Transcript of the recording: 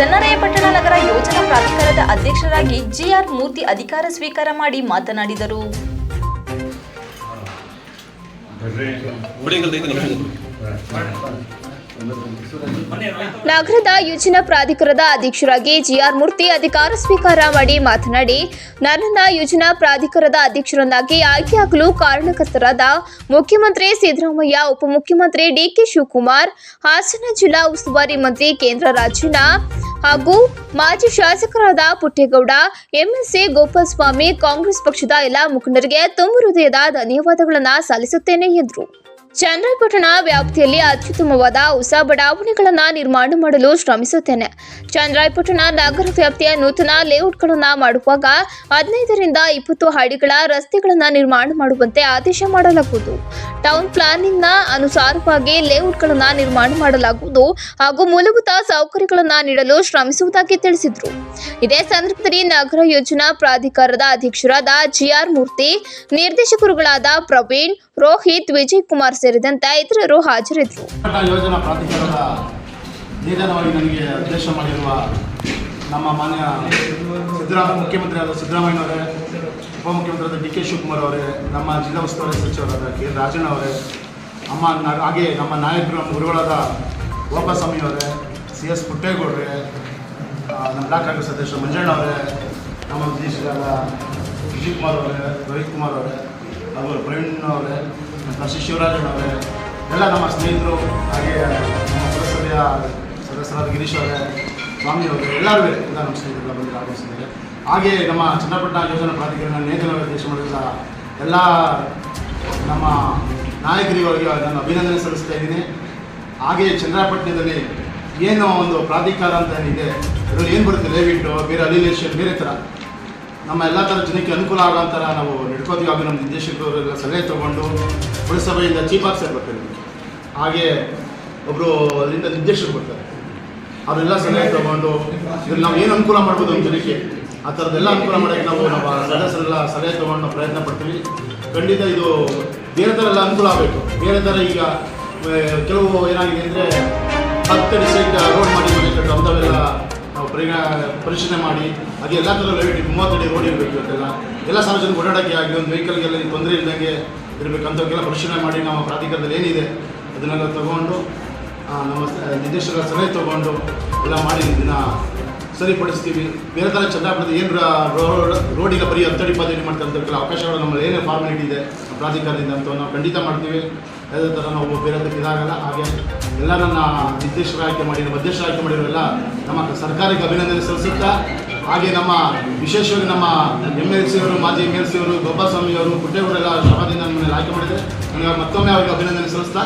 ಚನ್ನರಾಯಪಟ್ಟಣ ನಗರ ಯೋಜನಾ ಪ್ರಾಧಿಕಾರದ ಅಧ್ಯಕ್ಷರಾಗಿ ಜಿಆರ್ ಮೂರ್ತಿ ಅಧಿಕಾರ ಸ್ವೀಕಾರ ಮಾಡಿ ಮಾತನಾಡಿದರು. ನಗರದ ಯೋಜನಾ ಪ್ರಾಧಿಕಾರದ ಅಧ್ಯಕ್ಷರಾಗಿ ಜಿಆರ್ ಮೂರ್ತಿ ಅಧಿಕಾರ ಸ್ವೀಕಾರ ಮಾಡಿ ಮಾತನಾಡಿ ನನ್ನನ್ನ ಯೋಜನಾ ಪ್ರಾಧಿಕಾರದ ಅಧ್ಯಕ್ಷರನ್ನಾಗಿ ಆಯ್ಕೆಯಾಗಲು ಕಾರಣಕರ್ತರಾದ ಮುಖ್ಯಮಂತ್ರಿ ಸಿದ್ದರಾಮಯ್ಯ, ಉಪಮುಖ್ಯಮಂತ್ರಿ ಡಿಕೆ ಶಿವಕುಮಾರ್, ಹಾಸನ ಜಿಲ್ಲಾ ಉಸ್ತುವಾರಿ ಮಂತ್ರಿ ಕೇಂದ್ರ ರಾಜಣ್ಣ ಹಾಗೂ ಮಾಜಿ ಶಾಸಕರಾದ ಪುಟ್ಟೇಗೌಡ ಎಂಎಸ್ಸಿ ಗೋಪಾಲಸ್ವಾಮಿ, ಕಾಂಗ್ರೆಸ್ ಪಕ್ಷದ ಎಲ್ಲಾ ಮುಖಂಡರಿಗೆ ತುಂಬು ಹೃದಯದ ಧನ್ಯವಾದಗಳನ್ನು ಸಲ್ಲಿಸುತ್ತೇನೆ ಎಂದರು. ಚನ್ನರಾಯಪಟ್ಟಣ ವ್ಯಾಪ್ತಿಯಲ್ಲಿ ಅತ್ಯುತ್ತಮವಾದ ಹೊಸ ಬಡಾವಣೆಗಳನ್ನು ನಿರ್ಮಾಣ ಮಾಡಲು ಶ್ರಮಿಸುತ್ತೇನೆ. ಚಂದ್ರಾಯಪಟ್ಟಣ ನಗರ ವ್ಯಾಪ್ತಿಯ ನೂತನ ಲೇಔಟ್ಗಳನ್ನು ಮಾಡುವಾಗ ಹದಿನೈದರಿಂದ ಇಪ್ಪತ್ತು ಹಾಡಿಗಳ ರಸ್ತೆಗಳನ್ನು ನಿರ್ಮಾಣ ಮಾಡುವಂತೆ ಆದೇಶ ಮಾಡಲಾಗುವುದು. ಟೌನ್ ಪ್ಲಾನಿಂಗ್ನ ಅನುಸಾರವಾಗಿ ಲೇಔಟ್ಗಳನ್ನು ನಿರ್ಮಾಣ ಮಾಡಲಾಗುವುದು ಹಾಗೂ ಮೂಲಭೂತ ಸೌಕರ್ಯಗಳನ್ನು ನೀಡಲು ಶ್ರಮಿಸುವುದಾಗಿ ತಿಳಿಸಿದರು. ಇದೇ ಸಂದರ್ಭದಲ್ಲಿ ನಗರ ಯೋಜನಾ ಪ್ರಾಧಿಕಾರದ ಅಧ್ಯಕ್ಷರಾದ ಜಿಆರ್ ಮೂರ್ತಿ, ನಿರ್ದೇಶಕರುಗಳಾದ ಪ್ರವೀಣ್ ರೋಹಿತ್ ವಿಜಯ್ ಕುಮಾರ್ ಸೇರಿದಂತೆ ಇತರರು ಹಾಜರಿದ್ದರು. ನಿಧಾನವಾಗಿ ನನಗೆ ಅಧ್ಯಕ್ಷ ಮಾಡಿರುವ ನಮ್ಮ ಮಾನ್ಯ ಸಿದ್ದರಾಮ ಮುಖ್ಯಮಂತ್ರಿಯಾದ ಸಿದ್ದರಾಮಯ್ಯನವರೇ, ಉಪಮುಖ್ಯಮಂತ್ರಿಯಾದ ಡಿ ಕೆ ಶಿವಕುಮಾರ್ ಅವರೇ, ನಮ್ಮ ಜಿಲ್ಲಾ ಉಸ್ತುವಾರಿ ಸಚಿವರಾದ ಕೆ. ರಾಜಣ್ಣ ಅವರೇ ಅಮ್ಮ ಹಾಗೆ ನಮ್ಮ ನಾಯಕರು, ನಮ್ಮ ಗುರುಗಳಾದ ಅವರೇ ಸಿ ಎಸ್ ಪುಟ್ಟೇಗೌಡ್ರೆ ನಮ್ಮ ಬ್ಲಾಕ್ ಕಾಂಗ್ರೆಸ್ ಅಧ್ಯಕ್ಷ ಮಂಜಣ್ಣ ಅವರೇ, ನಮ್ಮ ದೇಶದ ವಿಜಯ್ ಕುಮಾರ್ ಅವರೇ, ರೋಹಿತ್ ಕುಮಾರ್ ಅವರೇ ಹಾಗೂ ಪ್ರವೀಣ್ ಅವರೇ ನಮ್ಮ ಶಿವರಾಜನ್ ಅವರೇ ಎಲ್ಲ ನಮ್ಮ ಸ್ನೇಹಿತರು, ಹಾಗೆ ನಮ್ಮ ಪುರಸಭೆಯ ಸದಸ್ಯರಾದ ಗಿರೀಶ್ ಅವರೇ, ಸ್ವಾಮಿ ಅವರೇ, ಎಲ್ಲರೂ ಎಲ್ಲ ನಮ್ಮ ಸ್ನೇಹಿತರೆಲ್ಲ ಬಂದು ಆಗಮಿಸಿದ್ದಾರೆ. ಹಾಗೆ ನಮ್ಮ ಚನ್ನಪಟ್ಟಣ ಯೋಜನಾ ಪ್ರಾಧಿಕರಣ ನೇತೃತ್ವ ಉದ್ದೇಶ ಮಾಡಿದ ಎಲ್ಲ ನಮ್ಮ ನಾಯಕರಿಗೆ ನಾನು ಅಭಿನಂದನೆ ಸಲ್ಲಿಸ್ತಾ ಇದ್ದೀನಿ. ಹಾಗೆ ಚಂದ್ರಪಟ್ಟಣದಲ್ಲಿ ಏನು ಒಂದು ಪ್ರಾಧಿಕಾರ ಅಂತ ಏನಿದೆ, ಅದರಲ್ಲಿ ಏನು ಬರುತ್ತೆ ಲೇವಿಟ್ಟು ಬೇರೆ ಅಲಿಲೇಷನ್ ಬೇರೆ ಥರ. ನಮ್ಮ ಎಲ್ಲ ಥರ ಜನಕ್ಕೆ ಅನುಕೂಲ ಆಗೋ ನಾವು ನಡ್ಕೋತೀವಿ. ನಮ್ಮ ನಿರ್ದೇಶಕರೆಲ್ಲ ಸಲಹೆ ತೊಗೊಂಡು ಪುರಸಭೆಯಿಂದ ಚೀಫ್ ಆಫೀಸರ್ ಬರ್ತಾರೆ. ಹಾಗೆ ಒಬ್ಬರು ಅದರಿಂದ ನಿರ್ದೇಶಕರು ಬರ್ತಾರೆ. ಅವರೆಲ್ಲ ಸಲಹೆ ತೊಗೊಂಡು ಇದ್ರಲ್ಲಿ ನಾವು ಏನು ಅನುಕೂಲ ಮಾಡ್ಬೋದು ನಮ್ಮ ಜನಕ್ಕೆ ಆ ಥರದ್ದೆಲ್ಲ ಅನುಕೂಲ ಮಾಡೋಕ್ಕೆ ನಾವು ನಮ್ಮ ಸದಸ್ಯರೆಲ್ಲ ಸಲಹೆ ತೊಗೊಂಡು ಪ್ರಯತ್ನ ಪಡ್ತೀವಿ. ಖಂಡಿತ ಇದು ಬೇರೆ ಥರ ಎಲ್ಲ ಅನುಕೂಲ ಆಗಬೇಕು. ಬೇರೆ ಥರ ಈಗ ಕೆಲವು ಏನಾಗಿದೆ ಅಂದರೆ ಹತ್ತು ಸೈಡ್ ರೋಡ್ ಮಾಡಿ ಅಂಥವೆಲ್ಲ ನಾವು ಪರಿಗ ಪರಿಶೀಲನೆ ಮಾಡಿ ಅದು ಎಲ್ಲ ಥರ ರೇಟ್ ಮೂವತ್ತಡಿ ರೋಡ್ ಇರಬೇಕು ಇವತ್ತೆಲ್ಲ ಎಲ್ಲ ಸಾರ್ವಜನಿಕ ಓಡಾಡೋಕ್ಕೆ ಆಗಲಿ ಒಂದು ವೆಹಿಕಲ್ಗೆಲ್ಲ ತೊಂದರೆ ಇಲ್ಲದಂಗೆ ಇರಬೇಕಂತವಕ್ಕೆಲ್ಲ ಪರಿಶೀಲನೆ ಮಾಡಿ ನಮ್ಮ ಪ್ರಾಧಿಕಾರದಲ್ಲಿ ಏನಿದೆ ಅದನ್ನೆಲ್ಲ ತಗೊಂಡು ನಮ್ಮ ನಿರ್ದೇಶಕರ ಸಲಹೆ ತೊಗೊಂಡು ಎಲ್ಲ ಮಾಡಿ ಇದನ್ನು ಸರಿಪಡಿಸ್ತೀವಿ. ಬೇರೆ ಥರ ಚಂದ್ರಾಪುರದ ಏನು ರೋಡಿಗೆ ಬರೀ ಹತ್ತಡಿ ಇಪ್ಪತ್ತಡಿ ಮಾಡ್ತಾರೆ ಅವಕಾಶಗಳು ನಮ್ಮಲ್ಲಿ ಏನೇ ಫಾರ್ಮಾಲಿಟಿ ಇದೆ ಪ್ರಾಧಿಕಾರದಿಂದ ಅಂತ ನಾವು ಖಂಡಿತ ಮಾಡ್ತೀವಿ. ಅದೇ ಥರ ನಾವು ಬೇರೆದಕ್ಕೆ ಇದಾಗಲ್ಲ ಹಾಗೆ ಎಲ್ಲ ನನ್ನ ನಿರ್ದೇಶಕರ ಆಯ್ಕೆ ಮಾಡಿರೋ ಅಧ್ಯಕ್ಷರ ಆಯ್ಕೆ ಮಾಡಿರೋ ಎಲ್ಲ ನಮ್ಮ ಸರ್ಕಾರಕ್ಕೆ ಅಭಿನಂದನೆ ಸಲ್ಲಿಸುತ್ತಾ, ಹಾಗೆ ನಮ್ಮ ವಿಶೇಷವಾಗಿ ನಮ್ಮ ಎಂ ಎಲ್ ಸಿ ಅವರು ಮಾಜಿ ಎಂ ಎಲ್ ಸಿ ಅವರು ಗೋಪಾಸ್ವಾಮಿ ಅವರು ಪುಟ್ಟೇಗೌಡರೆಲ್ಲ ಶ್ರಮದಿಂದ ನಮ್ಮನ್ನು ಆಯ್ಕೆ ಮಾಡಿದರೆ ನನಗೆ ಮತ್ತೊಮ್ಮೆ ಅವರಿಗೆ ಅಭಿನಂದನೆ ಸಲ್ಲಿಸ್ತಾ